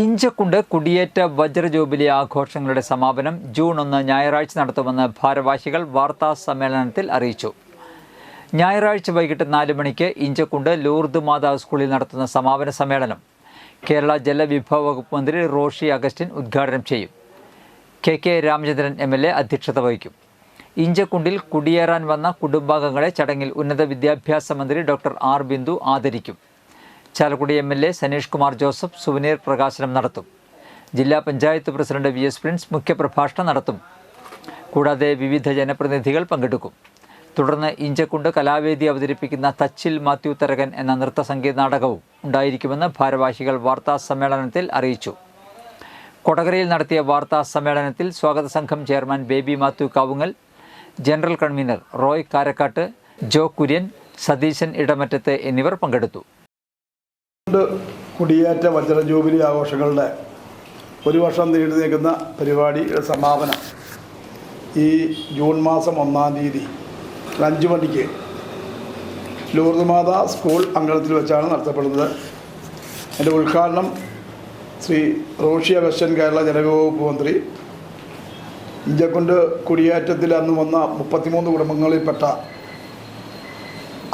ഇഞ്ചക്കുണ്ട് കുടിയേറ്റ വജ്ര ജൂബിലി ആഘോഷങ്ങളുടെ സമാപനം ജൂൺ ഒന്ന് ഞായറാഴ്ച നടത്തുമെന്ന് ഭാരവാഹികൾ വാർത്താ സമ്മേളനത്തിൽ അറിയിച്ചു. ഞായറാഴ്ച വൈകിട്ട് നാല് മണിക്ക് ഇഞ്ചക്കുണ്ട് ലൂർദ് മാതാവ് സ്കൂളിൽ നടത്തുന്ന സമാപന സമ്മേളനം. കേരള ജലവിഭവ വകുപ്പ് മന്ത്രി റോഷി അഗസ്റ്റിൻ ഉദ്ഘാടനം ചെയ്യും. K K Ramachandran M L A അധ്യക്ഷത വഹിക്കും. ഇഞ്ചക്കുണ്ടിൽ കുടിയേറാൻ വന്ന കുടുംബാംഗങ്ങളെ ചടങ്ങിൽ ഉന്നത വിദ്യാഭ്യാസ മന്ത്രി ഡോക്ടർ ആർ ബിന്ദു ആദരിക്കും. Chalakudy M L A Sanish Kumar Joseph souvenir പ്രകാശനം നടത്തും. ജില്ലാ panchayat president V S Prince മുഖ്യപ്രഭാഷണം നടത്തും. കൂടാതെ വിവിധ ജനപ്രതിനിധികൾ പങ്കെടുക്കും. തുടർന്ന് ഇഞ്ചക്കുണ്ട് കലാവേദി അവതരിപ്പിക്കുന്ന തച്ചിൽ മാത്യു തരകൻ എന്ന നൃത്ത സംഗീത നാടകവും ഉണ്ടായിരിക്കുമെന്ന് ഭാരവാഹികൾ വാർത്താ സമ്മേളനത്തിൽ അറിയിച്ചു. കൊടകരയിൽ നടത്തിയ വാർത്താ സമ്മേളനത്തിൽ സ്വാഗത സംഘം chairman Baby Mathew Kavungal general convener Roy Karakkattu Jo Kurian Satheesan Edamattathu എന്നിവർ പങ്കെടുത്തു. കുടിയേറ്റ വജ്ര ജൂബിലി ആഘോഷങ്ങളുടെ ഒരു വർഷം നീണ്ടു നിൽക്കുന്ന പരിപാടിയുടെ സമാപനം ഈ ജൂൺ മാസം ഒന്നാം തീയതി അഞ്ച് മണിക്ക് ലൂർദ് സ്കൂൾ അങ്കണത്തിൽ വെച്ചാണ് നടത്തപ്പെടുന്നത്. എന്റെ ഉദ്ഘാടനം ശ്രീ റോഷി അഗസ്റ്റൻ കേരള ജലവകുപ്പ് മന്ത്രി. ഇഞ്ചക്കുണ്ട് കുടിയേറ്റത്തിൽ അന്ന് വന്ന മുപ്പത്തിമൂന്ന് കുടുംബങ്ങളിൽപ്പെട്ട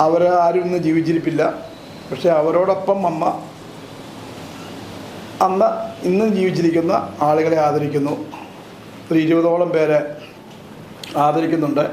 അവരാരും ഇന്ന് ജീവിച്ചിരിപ്പില്ല. പക്ഷെ അവരോടൊപ്പം അമ്മ അന്ന് ഇന്നും ജീവിച്ചിരിക്കുന്ന ആളുകളെ ആദരിക്കുന്നു. ഒരു ഇരുപതോളം പേരെ ആദരിക്കുന്നുണ്ട്.